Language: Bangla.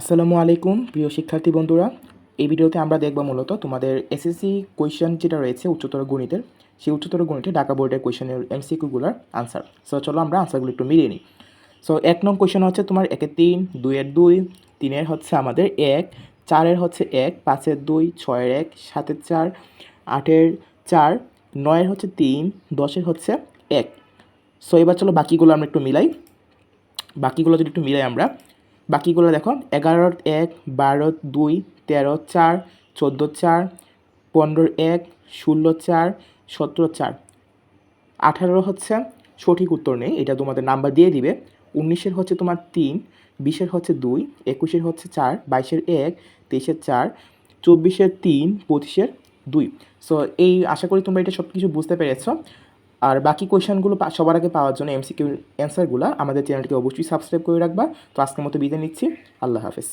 আসসালামু আলাইকুম, প্রিয় শিক্ষার্থী বন্ধুরা। এই ভিডিওতে আমরা দেখব মূলত তোমাদের এসএসসি কোয়েশ্চেন যেটা রয়েছে উচ্চতর গণিতের। সেই উচ্চতর গণিতে ঢাকা বোর্ডের কোয়েশ্চেনের এমসিকিউগুলোর আনসার সো চলো আমরা আনসারগুলো একটু মিলিয়ে নিই। সো এক নং কোয়েশ্চেন হচ্ছে তোমার একের তিন দুইয়ের দুই তিনের হচ্ছে আমাদের এক চারের হচ্ছে এক পাঁচের দুই ছয়ের এক সাতের চার আটের চার নয়ের হচ্ছে তিন দশের হচ্ছে এক। সো এবার চলো বাকিগুলো আমরা একটু মিলাই। বাকিগুলো যদি একটু মিলাই আমরা বাকিগুলো দেখো, এগারোর এক বারো দুই তেরো চার চোদ্দ চার পনেরো এক ষোলো চার সতেরো চার। আঠারো হচ্ছে সঠিক উত্তর নেই, এটা তোমাদের নাম্বার দিয়ে দিবে। উনিশের হচ্ছে তোমার তিন, বিশের হচ্ছে দুই, একুশের হচ্ছে চার, বাইশের এক, তেইশের চার, চব্বিশের তিন, পঁচিশের দুই। সো এই আশা করি তোমরা এটা সব কিছু বুঝতে পেরেছ। আর বাকি কোয়েশনগুলো সবার আগে পাওয়ার জন্য এমসিকিউ অ্যান্সারগুলো আমাদের চ্যানেলটিকে অবশ্যই সাবস্ক্রাইব করে রাখবা। তো আজকের মতো বিদায় নিচ্ছি। আল্লাহ হাফেজ।